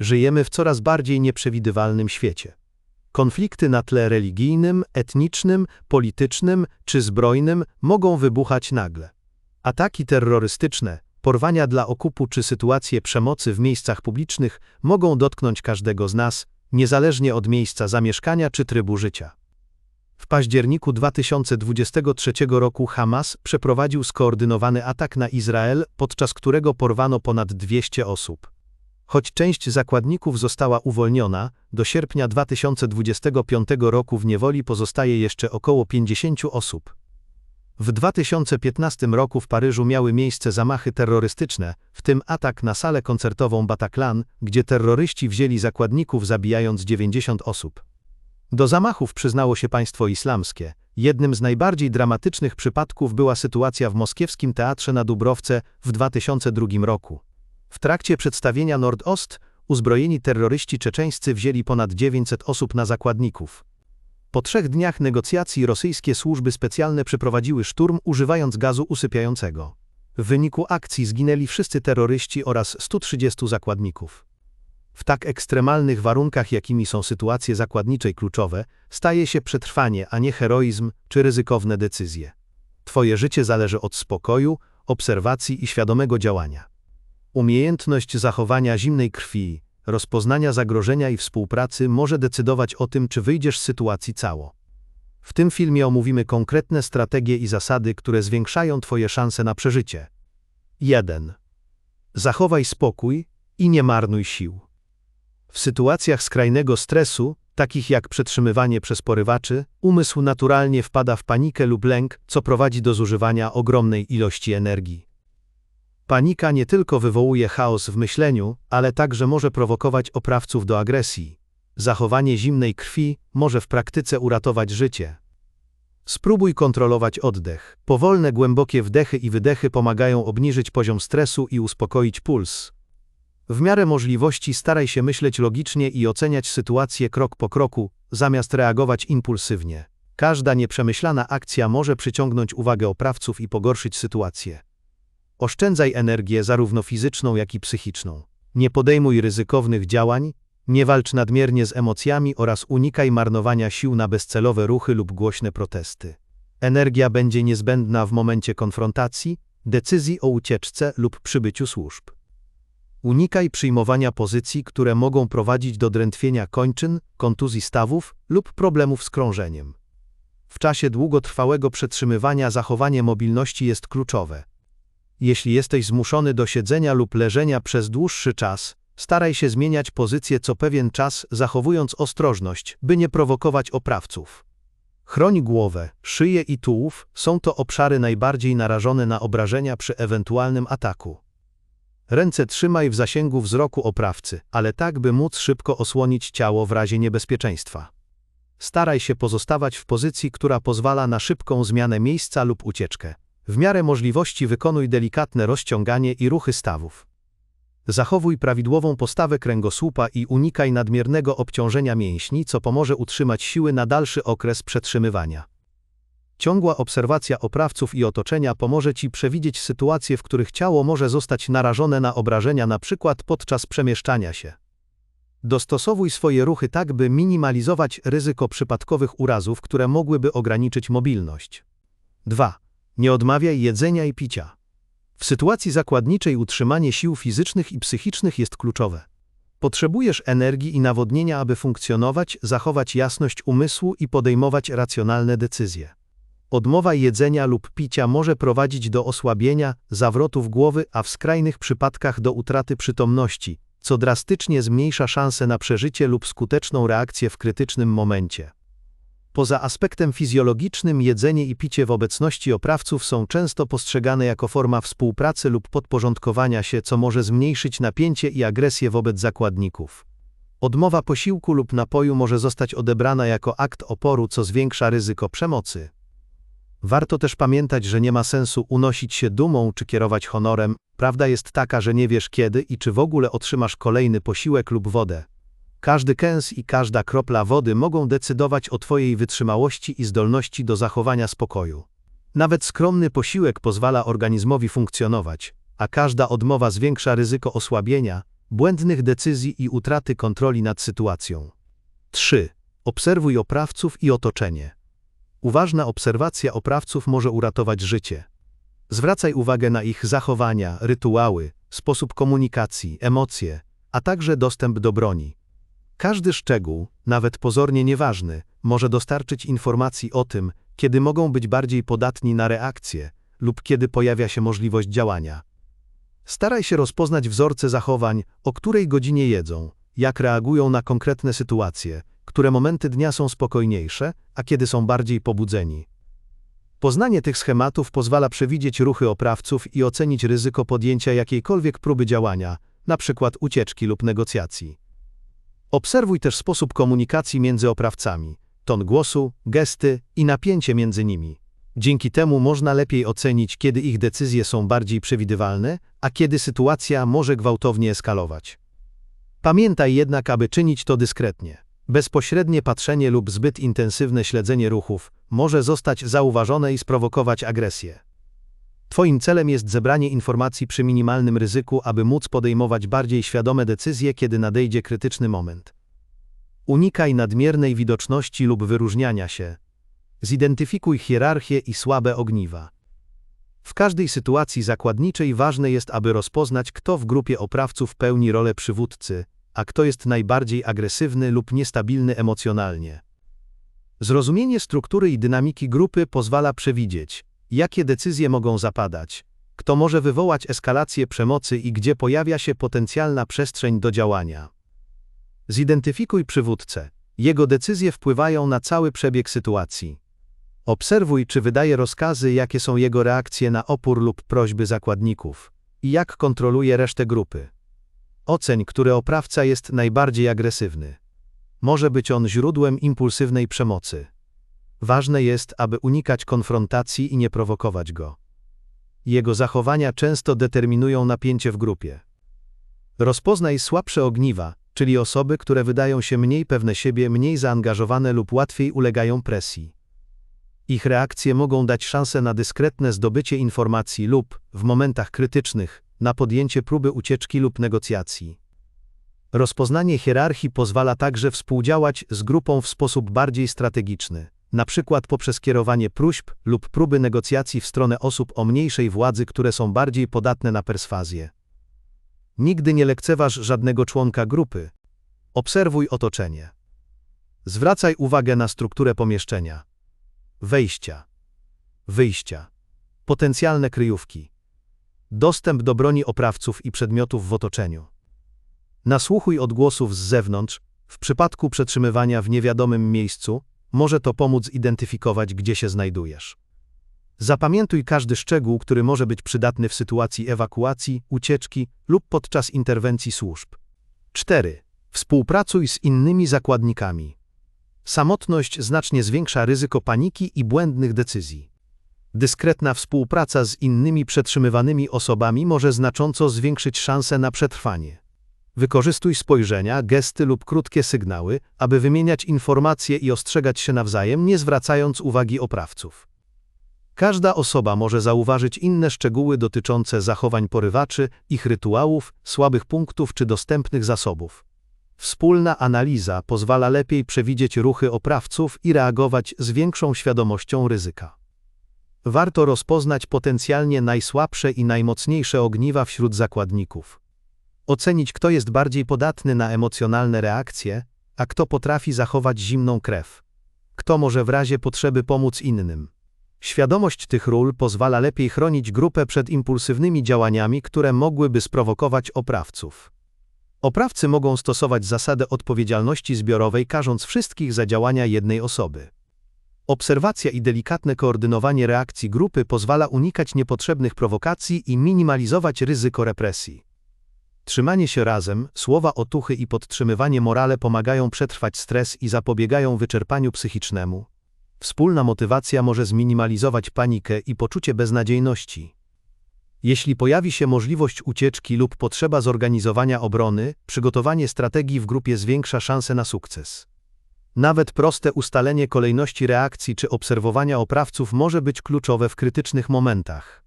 Żyjemy w coraz bardziej nieprzewidywalnym świecie. Konflikty na tle religijnym, etnicznym, politycznym czy zbrojnym mogą wybuchać nagle. Ataki terrorystyczne, porwania dla okupu czy sytuacje przemocy w miejscach publicznych mogą dotknąć każdego z nas, niezależnie od miejsca zamieszkania czy trybu życia. W październiku 2023 roku Hamas przeprowadził skoordynowany atak na Izrael, podczas którego porwano ponad 200 osób. Choć część zakładników została uwolniona, do sierpnia 2025 roku w niewoli pozostaje jeszcze około 50 osób. W 2015 roku w Paryżu miały miejsce zamachy terrorystyczne, w tym atak na salę koncertową Bataclan, gdzie terroryści wzięli zakładników zabijając 90 osób. Do zamachów przyznało się państwo islamskie. Jednym z najbardziej dramatycznych przypadków była sytuacja w moskiewskim teatrze na Dubrowce w 2002 roku. W trakcie przedstawienia Nordost uzbrojeni terroryści czeczeńscy wzięli ponad 900 osób na zakładników. Po trzech dniach negocjacji rosyjskie służby specjalne przeprowadziły szturm używając gazu usypiającego. W wyniku akcji zginęli wszyscy terroryści oraz 130 zakładników. W tak ekstremalnych warunkach, jakimi są sytuacje zakładniczej kluczowe, staje się przetrwanie, a nie heroizm czy ryzykowne decyzje. Twoje życie zależy od spokoju, obserwacji i świadomego działania. Umiejętność zachowania zimnej krwi, rozpoznania zagrożenia i współpracy może decydować o tym, czy wyjdziesz z sytuacji cało. W tym filmie omówimy konkretne strategie i zasady, które zwiększają Twoje szanse na przeżycie. 1. Zachowaj spokój i nie marnuj sił. W sytuacjach skrajnego stresu, takich jak przetrzymywanie przez porywaczy, umysł naturalnie wpada w panikę lub lęk, co prowadzi do zużywania ogromnej ilości energii. Panika nie tylko wywołuje chaos w myśleniu, ale także może prowokować oprawców do agresji. Zachowanie zimnej krwi może w praktyce uratować życie. Spróbuj kontrolować oddech. Powolne, głębokie wdechy i wydechy pomagają obniżyć poziom stresu i uspokoić puls. W miarę możliwości staraj się myśleć logicznie i oceniać sytuację krok po kroku, zamiast reagować impulsywnie. Każda nieprzemyślana akcja może przyciągnąć uwagę oprawców i pogorszyć sytuację. Oszczędzaj energię zarówno fizyczną, jak i psychiczną. Nie podejmuj ryzykownych działań, nie walcz nadmiernie z emocjami oraz unikaj marnowania sił na bezcelowe ruchy lub głośne protesty. Energia będzie niezbędna w momencie konfrontacji, decyzji o ucieczce lub przybyciu służb. Unikaj przyjmowania pozycji, które mogą prowadzić do drętwienia kończyn, kontuzji stawów lub problemów z krążeniem. W czasie długotrwałego przetrzymywania zachowanie mobilności jest kluczowe. Jeśli jesteś zmuszony do siedzenia lub leżenia przez dłuższy czas, staraj się zmieniać pozycję co pewien czas, zachowując ostrożność, by nie prowokować oprawców. Chroń głowę, szyję i tułów są to obszary najbardziej narażone na obrażenia przy ewentualnym ataku. Ręce trzymaj w zasięgu wzroku oprawcy, ale tak, by móc szybko osłonić ciało w razie niebezpieczeństwa. Staraj się pozostawać w pozycji, która pozwala na szybką zmianę miejsca lub ucieczkę. W miarę możliwości wykonuj delikatne rozciąganie i ruchy stawów. Zachowuj prawidłową postawę kręgosłupa i unikaj nadmiernego obciążenia mięśni, co pomoże utrzymać siły na dalszy okres przetrzymywania. Ciągła obserwacja oprawców i otoczenia pomoże Ci przewidzieć sytuacje, w których ciało może zostać narażone na obrażenia np. podczas przemieszczania się. Dostosowuj swoje ruchy tak, by minimalizować ryzyko przypadkowych urazów, które mogłyby ograniczyć mobilność. 2. Nie odmawiaj jedzenia i picia. W sytuacji zakładniczej utrzymanie sił fizycznych i psychicznych jest kluczowe. Potrzebujesz energii i nawodnienia, aby funkcjonować, zachować jasność umysłu i podejmować racjonalne decyzje. Odmowa jedzenia lub picia może prowadzić do osłabienia, zawrotów głowy, a w skrajnych przypadkach do utraty przytomności, co drastycznie zmniejsza szanse na przeżycie lub skuteczną reakcję w krytycznym momencie. Poza aspektem fizjologicznym jedzenie i picie w obecności oprawców są często postrzegane jako forma współpracy lub podporządkowania się, co może zmniejszyć napięcie i agresję wobec zakładników. Odmowa posiłku lub napoju może zostać odebrana jako akt oporu, co zwiększa ryzyko przemocy. Warto też pamiętać, że nie ma sensu unosić się dumą czy kierować honorem. Prawda jest taka, że nie wiesz kiedy i czy w ogóle otrzymasz kolejny posiłek lub wodę. Każdy kęs i każda kropla wody mogą decydować o Twojej wytrzymałości i zdolności do zachowania spokoju. Nawet skromny posiłek pozwala organizmowi funkcjonować, a każda odmowa zwiększa ryzyko osłabienia, błędnych decyzji i utraty kontroli nad sytuacją. 3. Obserwuj oprawców i otoczenie. Uważna obserwacja oprawców może uratować życie. Zwracaj uwagę na ich zachowania, rytuały, sposób komunikacji, emocje, a także dostęp do broni. Każdy szczegół, nawet pozornie nieważny, może dostarczyć informacji o tym, kiedy mogą być bardziej podatni na reakcje lub kiedy pojawia się możliwość działania. Staraj się rozpoznać wzorce zachowań, o której godzinie jedzą, jak reagują na konkretne sytuacje, które momenty dnia są spokojniejsze, a kiedy są bardziej pobudzeni. Poznanie tych schematów pozwala przewidzieć ruchy oprawców i ocenić ryzyko podjęcia jakiejkolwiek próby działania, np. ucieczki lub negocjacji. Obserwuj też sposób komunikacji między oprawcami, ton głosu, gesty i napięcie między nimi. Dzięki temu można lepiej ocenić, kiedy ich decyzje są bardziej przewidywalne, a kiedy sytuacja może gwałtownie eskalować. Pamiętaj jednak, aby czynić to dyskretnie. Bezpośrednie patrzenie lub zbyt intensywne śledzenie ruchów może zostać zauważone i sprowokować agresję. Twoim celem jest zebranie informacji przy minimalnym ryzyku, aby móc podejmować bardziej świadome decyzje, kiedy nadejdzie krytyczny moment. Unikaj nadmiernej widoczności lub wyróżniania się. Zidentyfikuj hierarchię i słabe ogniwa. W każdej sytuacji zakładniczej ważne jest, aby rozpoznać, kto w grupie oprawców pełni rolę przywódcy, a kto jest najbardziej agresywny lub niestabilny emocjonalnie. Zrozumienie struktury i dynamiki grupy pozwala przewidzieć, jakie decyzje mogą zapadać, kto może wywołać eskalację przemocy i gdzie pojawia się potencjalna przestrzeń do działania. Zidentyfikuj przywódcę. Jego decyzje wpływają na cały przebieg sytuacji. Obserwuj, czy wydaje rozkazy, jakie są jego reakcje na opór lub prośby zakładników i jak kontroluje resztę grupy. Oceń, który oprawca jest najbardziej agresywny. Może być on źródłem impulsywnej przemocy. Ważne jest, aby unikać konfrontacji i nie prowokować go. Jego zachowania często determinują napięcie w grupie. Rozpoznaj słabsze ogniwa, czyli osoby, które wydają się mniej pewne siebie, mniej zaangażowane lub łatwiej ulegają presji. Ich reakcje mogą dać szansę na dyskretne zdobycie informacji lub, w momentach krytycznych, na podjęcie próby ucieczki lub negocjacji. Rozpoznanie hierarchii pozwala także współdziałać z grupą w sposób bardziej strategiczny, np. poprzez kierowanie próśb lub próby negocjacji w stronę osób o mniejszej władzy, które są bardziej podatne na perswazję. Nigdy nie lekceważ żadnego członka grupy. Obserwuj otoczenie. Zwracaj uwagę na strukturę pomieszczenia. Wejścia. Wyjścia. Potencjalne kryjówki. Dostęp do broni oprawców i przedmiotów w otoczeniu. Nasłuchuj odgłosów z zewnątrz, w przypadku przetrzymywania w niewiadomym miejscu, może to pomóc identyfikować, gdzie się znajdujesz. Zapamiętuj każdy szczegół, który może być przydatny w sytuacji ewakuacji, ucieczki lub podczas interwencji służb. 4. Współpracuj z innymi zakładnikami. Samotność znacznie zwiększa ryzyko paniki i błędnych decyzji. Dyskretna współpraca z innymi przetrzymywanymi osobami może znacząco zwiększyć szanse na przetrwanie. Wykorzystuj spojrzenia, gesty lub krótkie sygnały, aby wymieniać informacje i ostrzegać się nawzajem, nie zwracając uwagi oprawców. Każda osoba może zauważyć inne szczegóły dotyczące zachowań porywaczy, ich rytuałów, słabych punktów czy dostępnych zasobów. Wspólna analiza pozwala lepiej przewidzieć ruchy oprawców i reagować z większą świadomością ryzyka. Warto rozpoznać potencjalnie najsłabsze i najmocniejsze ogniwa wśród zakładników. Ocenić, kto jest bardziej podatny na emocjonalne reakcje, a kto potrafi zachować zimną krew. Kto może w razie potrzeby pomóc innym. Świadomość tych ról pozwala lepiej chronić grupę przed impulsywnymi działaniami, które mogłyby sprowokować oprawców. Oprawcy mogą stosować zasadę odpowiedzialności zbiorowej, karząc wszystkich za działania jednej osoby. Obserwacja i delikatne koordynowanie reakcji grupy pozwala unikać niepotrzebnych prowokacji i minimalizować ryzyko represji. Trzymanie się razem, słowa otuchy i podtrzymywanie morale pomagają przetrwać stres i zapobiegają wyczerpaniu psychicznemu. Wspólna motywacja może zminimalizować panikę i poczucie beznadziejności. Jeśli pojawi się możliwość ucieczki lub potrzeba zorganizowania obrony, przygotowanie strategii w grupie zwiększa szanse na sukces. Nawet proste ustalenie kolejności reakcji czy obserwowania oprawców może być kluczowe w krytycznych momentach.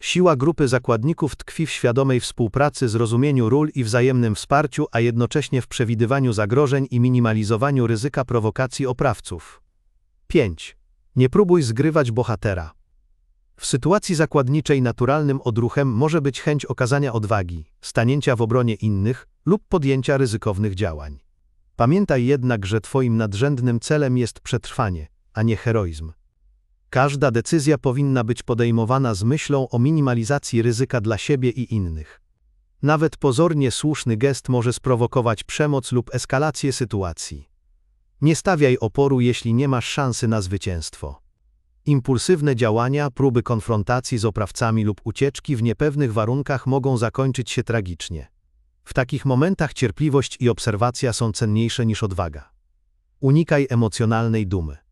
Siła grupy zakładników tkwi w świadomej współpracy, zrozumieniu ról i wzajemnym wsparciu, a jednocześnie w przewidywaniu zagrożeń i minimalizowaniu ryzyka prowokacji oprawców. 5. Nie próbuj zgrywać bohatera. W sytuacji zakładniczej naturalnym odruchem może być chęć okazania odwagi, stanięcia w obronie innych lub podjęcia ryzykownych działań. Pamiętaj jednak, że Twoim nadrzędnym celem jest przetrwanie, a nie heroizm. Każda decyzja powinna być podejmowana z myślą o minimalizacji ryzyka dla siebie i innych. Nawet pozornie słuszny gest może sprowokować przemoc lub eskalację sytuacji. Nie stawiaj oporu, jeśli nie masz szansy na zwycięstwo. Impulsywne działania, próby konfrontacji z oprawcami lub ucieczki w niepewnych warunkach mogą zakończyć się tragicznie. W takich momentach cierpliwość i obserwacja są cenniejsze niż odwaga. Unikaj emocjonalnej dumy.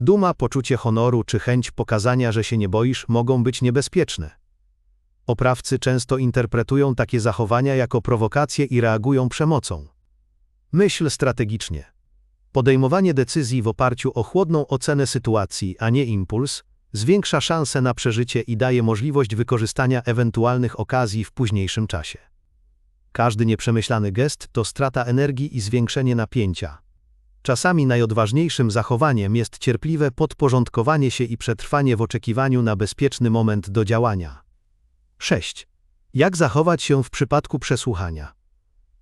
Duma, poczucie honoru czy chęć pokazania, że się nie boisz, mogą być niebezpieczne. Oprawcy często interpretują takie zachowania jako prowokacje i reagują przemocą. Myśl strategicznie. Podejmowanie decyzji w oparciu o chłodną ocenę sytuacji, a nie impuls, zwiększa szanse na przeżycie i daje możliwość wykorzystania ewentualnych okazji w późniejszym czasie. Każdy nieprzemyślany gest to strata energii i zwiększenie napięcia. Czasami najodważniejszym zachowaniem jest cierpliwe podporządkowanie się i przetrwanie w oczekiwaniu na bezpieczny moment do działania. 6. Jak zachować się w przypadku przesłuchania?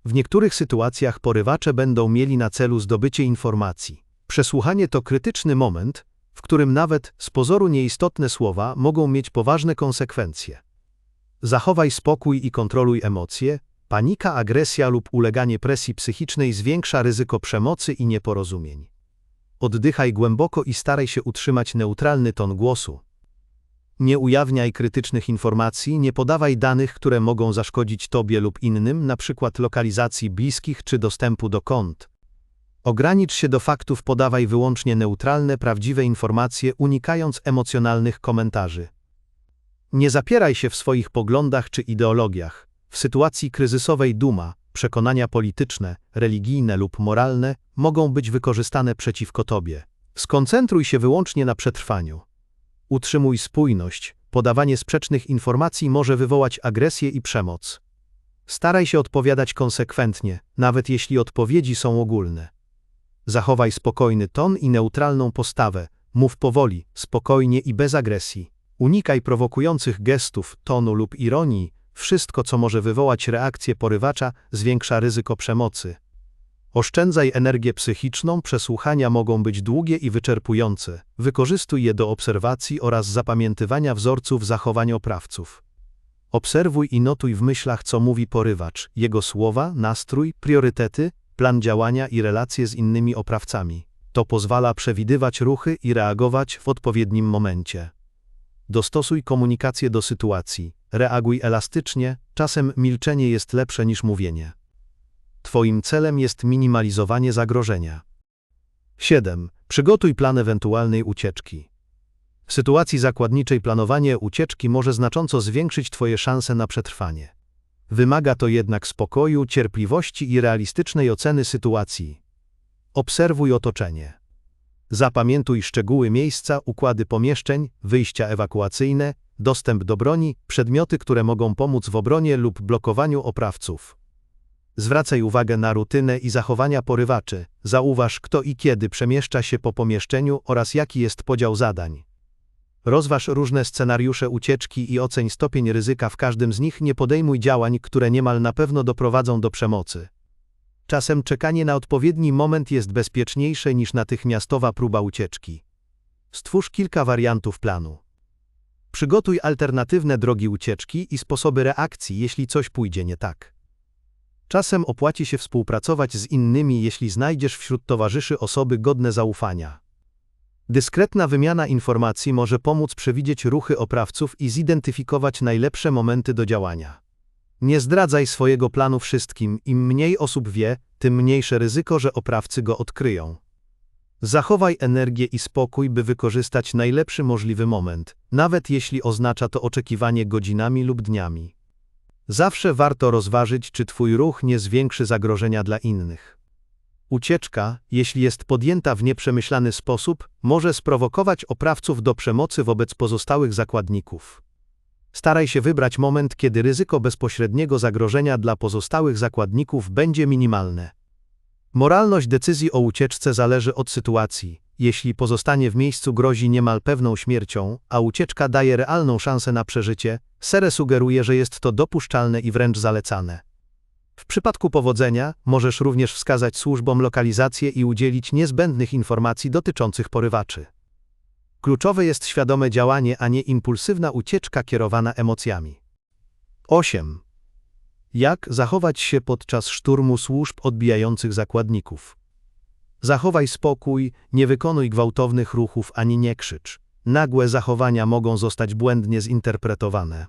W niektórych sytuacjach porywacze będą mieli na celu zdobycie informacji. Przesłuchanie to krytyczny moment, w którym nawet z pozoru nieistotne słowa mogą mieć poważne konsekwencje. Zachowaj spokój i kontroluj emocje, Panika, agresja lub uleganie presji psychicznej zwiększa ryzyko przemocy i nieporozumień. Oddychaj głęboko i staraj się utrzymać neutralny ton głosu. Nie ujawniaj krytycznych informacji, nie podawaj danych, które mogą zaszkodzić Tobie lub innym, np. lokalizacji bliskich czy dostępu do kont. Ogranicz się do faktów, podawaj wyłącznie neutralne, prawdziwe informacje, unikając emocjonalnych komentarzy. Nie zapieraj się w swoich poglądach czy ideologiach. W sytuacji kryzysowej duma, przekonania polityczne, religijne lub moralne mogą być wykorzystane przeciwko tobie. Skoncentruj się wyłącznie na przetrwaniu. Utrzymuj spójność, podawanie sprzecznych informacji może wywołać agresję i przemoc. Staraj się odpowiadać konsekwentnie, nawet jeśli odpowiedzi są ogólne. Zachowaj spokojny ton i neutralną postawę, mów powoli, spokojnie i bez agresji. Unikaj prowokujących gestów, tonu lub ironii, wszystko, co może wywołać reakcję porywacza, zwiększa ryzyko przemocy. Oszczędzaj energię psychiczną, przesłuchania mogą być długie i wyczerpujące. Wykorzystuj je do obserwacji oraz zapamiętywania wzorców zachowań oprawców. Obserwuj i notuj w myślach, co mówi porywacz, jego słowa, nastrój, priorytety, plan działania i relacje z innymi oprawcami. To pozwala przewidywać ruchy i reagować w odpowiednim momencie. Dostosuj komunikację do sytuacji. Reaguj elastycznie, czasem milczenie jest lepsze niż mówienie. Twoim celem jest minimalizowanie zagrożenia. 7. Przygotuj plan ewentualnej ucieczki. W sytuacji zakładniczej planowanie ucieczki może znacząco zwiększyć Twoje szanse na przetrwanie. Wymaga to jednak spokoju, cierpliwości i realistycznej oceny sytuacji. Obserwuj otoczenie. Zapamiętuj szczegóły miejsca, układy pomieszczeń, wyjścia ewakuacyjne, dostęp do broni, przedmioty, które mogą pomóc w obronie lub blokowaniu oprawców. Zwracaj uwagę na rutynę i zachowania porywaczy, zauważ kto i kiedy przemieszcza się po pomieszczeniu oraz jaki jest podział zadań. Rozważ różne scenariusze ucieczki i oceń stopień ryzyka w każdym z nich, nie podejmuj działań, które niemal na pewno doprowadzą do przemocy. Czasem czekanie na odpowiedni moment jest bezpieczniejsze niż natychmiastowa próba ucieczki. Stwórz kilka wariantów planu. Przygotuj alternatywne drogi ucieczki i sposoby reakcji, jeśli coś pójdzie nie tak. Czasem opłaci się współpracować z innymi, jeśli znajdziesz wśród towarzyszy osoby godne zaufania. Dyskretna wymiana informacji może pomóc przewidzieć ruchy oprawców i zidentyfikować najlepsze momenty do działania. Nie zdradzaj swojego planu wszystkim, im mniej osób wie, tym mniejsze ryzyko, że oprawcy go odkryją. Zachowaj energię i spokój, by wykorzystać najlepszy możliwy moment, nawet jeśli oznacza to oczekiwanie godzinami lub dniami. Zawsze warto rozważyć, czy Twój ruch nie zwiększy zagrożenia dla innych. Ucieczka, jeśli jest podjęta w nieprzemyślany sposób, może sprowokować oprawców do przemocy wobec pozostałych zakładników. Staraj się wybrać moment, kiedy ryzyko bezpośredniego zagrożenia dla pozostałych zakładników będzie minimalne. Moralność decyzji o ucieczce zależy od sytuacji. Jeśli pozostanie w miejscu grozi niemal pewną śmiercią, a ucieczka daje realną szansę na przeżycie, Sere sugeruje, że jest to dopuszczalne i wręcz zalecane. W przypadku powodzenia możesz również wskazać służbom lokalizację i udzielić niezbędnych informacji dotyczących porywaczy. Kluczowe jest świadome działanie, a nie impulsywna ucieczka kierowana emocjami. 8. Jak zachować się podczas szturmu służb odbijających zakładników? Zachowaj spokój, nie wykonuj gwałtownych ruchów ani nie krzycz. Nagłe zachowania mogą zostać błędnie zinterpretowane.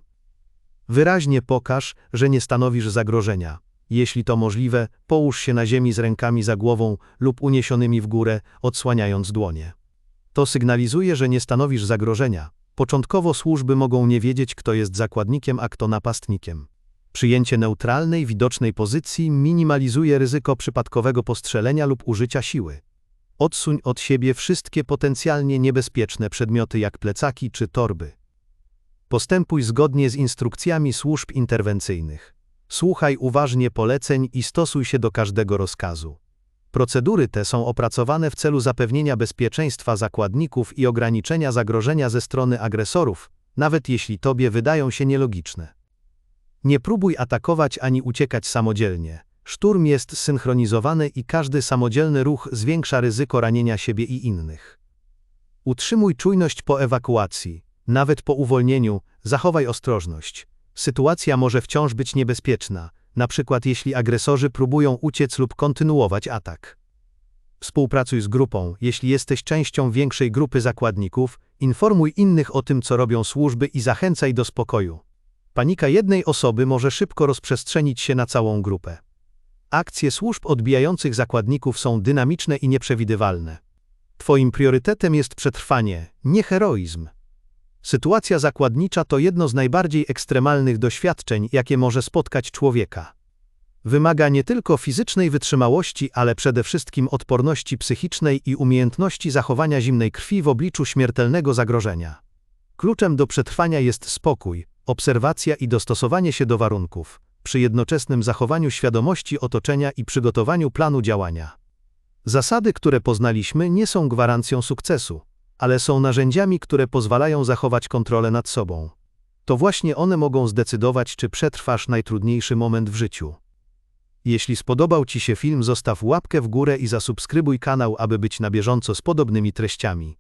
Wyraźnie pokaż, że nie stanowisz zagrożenia. Jeśli to możliwe, połóż się na ziemi z rękami za głową lub uniesionymi w górę, odsłaniając dłonie. To sygnalizuje, że nie stanowisz zagrożenia. Początkowo służby mogą nie wiedzieć, kto jest zakładnikiem, a kto napastnikiem. Przyjęcie neutralnej, widocznej pozycji minimalizuje ryzyko przypadkowego postrzelenia lub użycia siły. Odsuń od siebie wszystkie potencjalnie niebezpieczne przedmioty jak plecaki czy torby. Postępuj zgodnie z instrukcjami służb interwencyjnych. Słuchaj uważnie poleceń i stosuj się do każdego rozkazu. Procedury te są opracowane w celu zapewnienia bezpieczeństwa zakładników i ograniczenia zagrożenia ze strony agresorów, nawet jeśli tobie wydają się nielogiczne. Nie próbuj atakować ani uciekać samodzielnie. Szturm jest synchronizowany i każdy samodzielny ruch zwiększa ryzyko ranienia siebie i innych. Utrzymuj czujność po ewakuacji. Nawet po uwolnieniu, zachowaj ostrożność. Sytuacja może wciąż być niebezpieczna, na przykład jeśli agresorzy próbują uciec lub kontynuować atak. Współpracuj z grupą, jeśli jesteś częścią większej grupy zakładników, informuj innych o tym, co robią służby i zachęcaj do spokoju. Panika jednej osoby może szybko rozprzestrzenić się na całą grupę. Akcje służb odbijających zakładników są dynamiczne i nieprzewidywalne. Twoim priorytetem jest przetrwanie, nie heroizm. Sytuacja zakładnicza to jedno z najbardziej ekstremalnych doświadczeń, jakie może spotkać człowieka. Wymaga nie tylko fizycznej wytrzymałości, ale przede wszystkim odporności psychicznej i umiejętności zachowania zimnej krwi w obliczu śmiertelnego zagrożenia. Kluczem do przetrwania jest spokój, obserwacja i dostosowanie się do warunków, przy jednoczesnym zachowaniu świadomości otoczenia i przygotowaniu planu działania. Zasady, które poznaliśmy, nie są gwarancją sukcesu, ale są narzędziami, które pozwalają zachować kontrolę nad sobą. To właśnie one mogą zdecydować, czy przetrwasz najtrudniejszy moment w życiu. Jeśli spodobał Ci się film, zostaw łapkę w górę i zasubskrybuj kanał, aby być na bieżąco z podobnymi treściami.